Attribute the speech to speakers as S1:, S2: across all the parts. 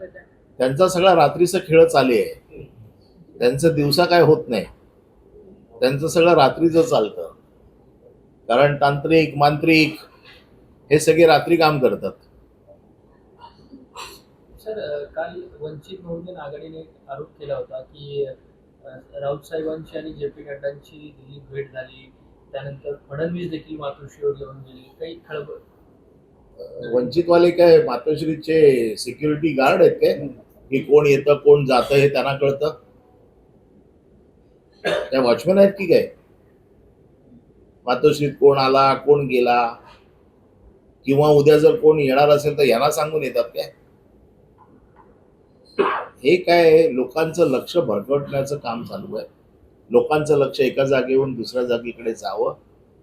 S1: त्यांचा सगळा रात्रीचा खेळ चालू आहे. त्यांचं दिवसा काय होत नाही. त्यांचं सगळं रात्रीचं चालतं. कारण तांत्रिक मांत्रिक हे सगळे रात्री काम करतात.
S2: सर काल वंचित बहुजन आघाडीने आरोप केला होता की राऊत साहेबांची आणि जे पी नड्डांची दिल्ली भेट झाली. त्यानंतर फडणवीस देखील मातृश्रीवर येऊन गेले. काही खळबळ
S1: वंचितवाले काय मातोश्रीचे सिक्युरिटी गार्ड आहेत काय की कोण येतं कोण जातं हे त्यांना कळतं. त्या वॉचमॅन आहेत की काय? मातोश्रीत कोण आला कोण गेला? किंवा उद्या जर कोण येणार असेल तर यांना सांगून येतात काय? हे काय लोकांचं लक्ष भरकटण्याचं काम चालू आहे. लोकांचं लक्ष एका जागेवरून दुसऱ्या जागेकडे जावं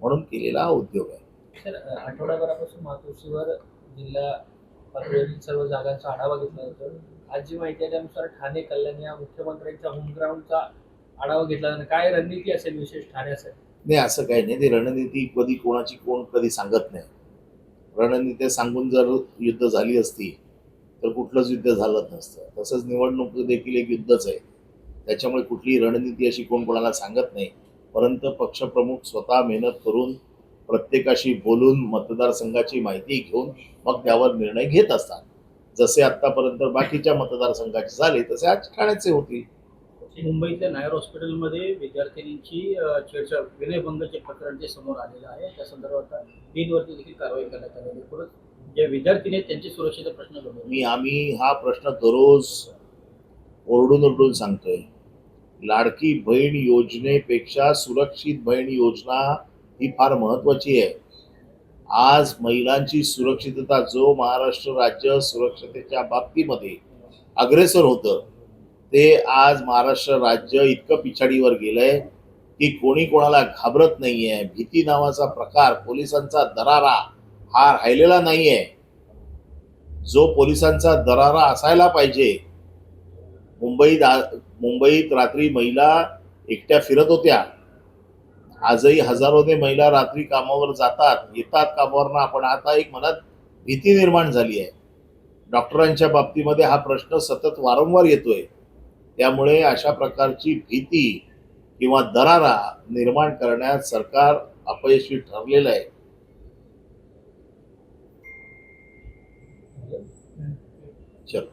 S1: म्हणून केलेला हा उद्योग आहे.
S2: सर अ, आठवड्याभरापासून मातोश्रीवर जिल्हा पातळीवरील सर्व जागांचा आढावा घेतला जातो. आज जी माहिती आहे त्यानुसार ठाणे कल्याण या मुख्यमंत्र्यांच्या होमग्राऊंडचा आढावा घेतला जाणार. काय रणनीती असेल विशेष ठाण्यासाठी
S1: नाही असं काही नाही. ती रणनीती कधी कोणाची कोण कधी सांगत नाही. रणनीती सांगून जर युद्ध झाली असती तर कुठलंच युद्ध झालं नसतं. तसंच निवडणूक देखील एक युद्धच आहे. त्याच्यामुळे कुठलीही रणनीती अशी कोण कोणाला सांगत नाही. परंतु पक्षप्रमुख स्वतः मेहनत करून प्रत्येकाशी बोलून मतदारसंघाची माहिती घेऊन मग त्यावर निर्णय घेत असतात. जसे आतापर्यंत बाकीच्या मतदारसंघाचे झाले तसे आज ठाण्याचे होतील.
S3: मुंबईतल्या नायर हॉस्पिटलमध्ये विद्यार्थिनींची छेडछाड विनयभंगाचे प्रकरण जे समोर आलेलं आहे त्या संदर्भात बीडवरती देखील कारवाई करण्यात आलेली आहे. एकूणच जे विद्यार्थिनी त्यांची सुरक्षेचा प्रश्न
S1: मी आम्ही हा प्रश्न दररोज ओरडून ओरडून सांगतोय. लाडकी बहीण योजनेपेक्षा सुरक्षित बहीण योजना ही फार महत्वाची आहे. आज महिलांची सुरक्षितता जो महाराष्ट्र राज्य सुरक्षतेच्या बाबतीमध्ये अग्रेसर होतं ते आज महाराष्ट्र राज्य इतकं पिछाडीवर गेलंय की कोणी कोणाला घाबरत नाहीये. भीती नावाचा प्रकार पोलिसांचा दरारा हा राहिलेला नाहीये. जो पोलिसांचा दरारा असायला पाहिजे. मुंबईत मुंबईत रात्री महिला एकट्या फिरत होत्या. आजही हजारोने महिला रात्री कामावर जातात येतात कामावरनं. पण आता एक मनात भीती निर्माण झाली आहे. डॉक्टरांच्या बाबतीमध्ये हा प्रश्न सतत वारंवार येतोय. त्यामुळे अशा प्रकारची भीती किंवा दरारा निर्माण करण्यात सरकार अपयशी ठरलेलं आहे. चलो.